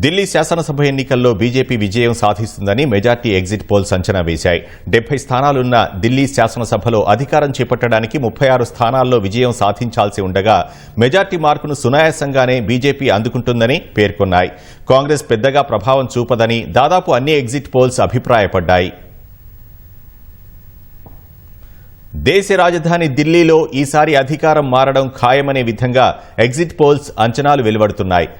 ఢిల్లీ శాసనసభ ఎన్నికల్లో బీజేపీ విజయం సాధిస్తుందని మెజార్టీ ఎగ్జిట్ పోల్స్ అంచనా వేశాయి. డెబ్బై స్థానాలున్న ఢిల్లీ శాసనసభలో అధికారం చేపట్టడానికి ముప్పై ఆరు స్థానాల్లో విజయం సాధించాల్సి ఉండగా మెజార్టీ మార్కును సునాయాసంగానే బీజేపీ అందుకుంటుందని పేర్కొన్నాయి. కాంగ్రెస్ పెద్దగా ప్రభావం చూపదని దాదాపు అన్ని ఎగ్జిట్ పోల్స్ అభిప్రాయపడ్డాయి. దేశ రాజధాని ఢిల్లీలో ఈసారి అధికారం మారడం ఖాయమనే విధంగా ఎగ్జిట్ పోల్స్ అంచనాలు వెలువడుతున్నాయి.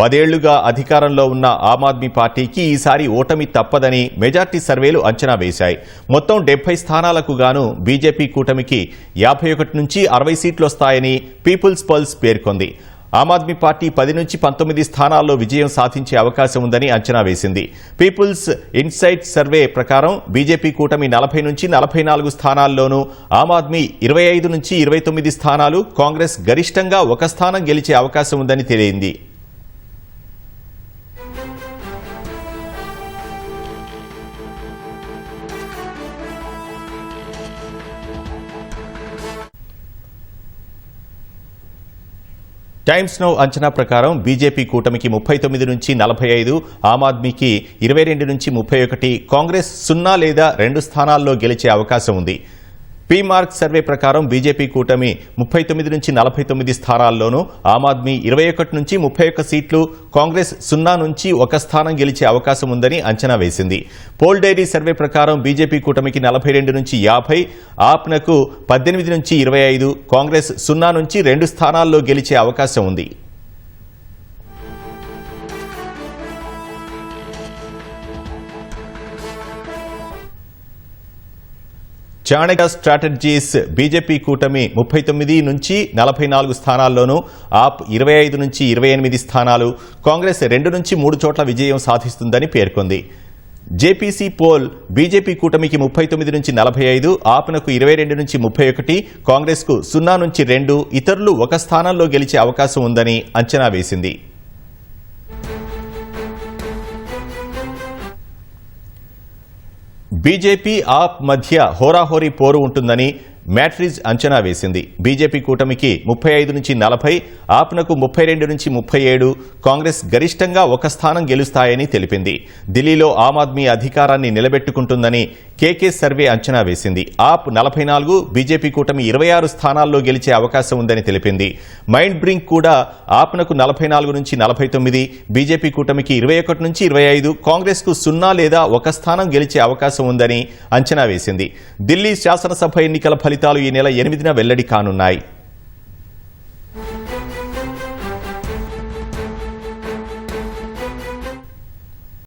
పదేళ్ళుగా అధికారంలో ఉన్న ఆమ్ ఆద్మీ పార్టీకి ఈసారి ఓటమి తప్పదని మెజార్టీ సర్వేలు అంచనా వేశాయి. మొత్తం డెబ్బై స్థానాలకు గాను బీజేపీ కూటమికి యాభై ఒకటి నుంచి అరవై సీట్లు వస్తాయని పీపుల్స్ పల్స్ పేర్కొంది. ఆమ్ ఆద్మీ పార్టీ పది నుంచి పంతొమ్మిది స్థానాల్లో విజయం సాధించే అవకాశం ఉందని అంచనా వేసింది. పీపుల్స్ ఇన్సైట్ సర్వే ప్రకారం బీజేపీ కూటమి నలభై నుంచి నలభై నాలుగు స్థానాల్లోనూ ఆమ్ ఆద్మీ ఇరవై ఐదు నుంచి ఇరవై తొమ్మిది స్థానాలు కాంగ్రెస్ గరిష్టంగా ఒక స్థానం గెలిచే అవకాశం ఉందని తెలియంది టైమ్స్ నౌ అంచనా ప్రకారం బీజేపీ కూటమికి ముప్పై తొమ్మిది నుంచి నలభై ఐదు ఆమ్ ఆద్మీకి ఇరవై రెండు నుంచి ముప్పై ఒకటి కాంగ్రెస్ సున్నా లేదా రెండు స్థానాల్లో గెలిచే అవకాశం ఉంది. పీ మార్క్ సర్వే ప్రకారం బీజేపీ కూటమి ముప్పై తొమ్మిది నుంచి నలభై తొమ్మిది స్థానాల్లోనూ ఆమ్ ఆద్మీ ఇరవై ఒకటి నుంచి ముప్పై ఒక్క సీట్లు కాంగ్రెస్ సున్నా నుంచి ఒక స్థానం గెలిచే అవకాశం ఉందని అంచనా వేసింది. పోల్ డైరీ సర్వే ప్రకారం బీజేపీ కూటమికి నలభై రెండు నుంచి యాభై ఆప్నకు పద్దెనిమిది నుంచి ఇరవై ఐదు కాంగ్రెస్ సున్నా నుంచి రెండు స్థానాల్లో గెలిచే అవకాశం ఉంది. చాణక్య స్ట్రాటజీస్ బీజేపీ కూటమి ముప్పై తొమ్మిది నుంచి నలభై నాలుగు స్థానాల్లోనూ ఆప్ ఇరవై ఐదు నుంచి ఇరవై ఎనిమిది స్థానాలు కాంగ్రెస్ రెండు నుంచి మూడు చోట్ల విజయం సాధిస్తుందని పేర్కొంది. జేపీసీ పోల్ బీజేపీ కూటమికి ముప్పై తొమ్మిది నుంచి నలభై ఐదు ఆప్నకు ఇరవై రెండు నుంచి ముప్పై ఒకటి కాంగ్రెస్కు సున్నా నుంచి రెండు ఇతరులు ఒక స్థానంలో గెలిచే అవకాశం ఉందని అంచనా వేసింది. బీజేపీ ఆప్ మధ్య హోరాహోరీ పోరు ఉంటుందని మ్యాట్రిజ్ అంచనా వేసింది. బీజేపీ కూటమికి ముప్పై ఐదు నుంచి నలభై ఆప్నకు ముప్పై రెండు నుంచి ముప్పై ఏడు కాంగ్రెస్ గరిష్టంగా ఒక స్థానం గెలుస్తాయని తెలిపింది. ఢిల్లీలో ఆమ్ ఆద్మీ అధికారాన్ని నిలబెట్టుకుంటుందని కేకే సర్వే అంచనా వేసింది. ఆప్ నలభై నాలుగు బీజేపీ కూటమి ఇరవై ఆరు స్థానాల్లో గెలిచే అవకాశం ఉందని తెలిపింది. మైండ్ బ్రింక్ కూడా ఆప్నకు నలభై నాలుగు నుంచి నలభై తొమ్మిది బీజేపీ కూటమికి ఇరవై ఒకటి నుంచి ఇరవై ఐదు కాంగ్రెస్కు సున్నా లేదా ఒక స్థానం గెలిచే అవకాశం ఉందని అంచనా వేసింది. ఢిల్లీ శాసనసభ ఎన్నికల ఫలితాలు ఈ నెల ఎనిమిదిన వెల్లడి కానున్నాయి.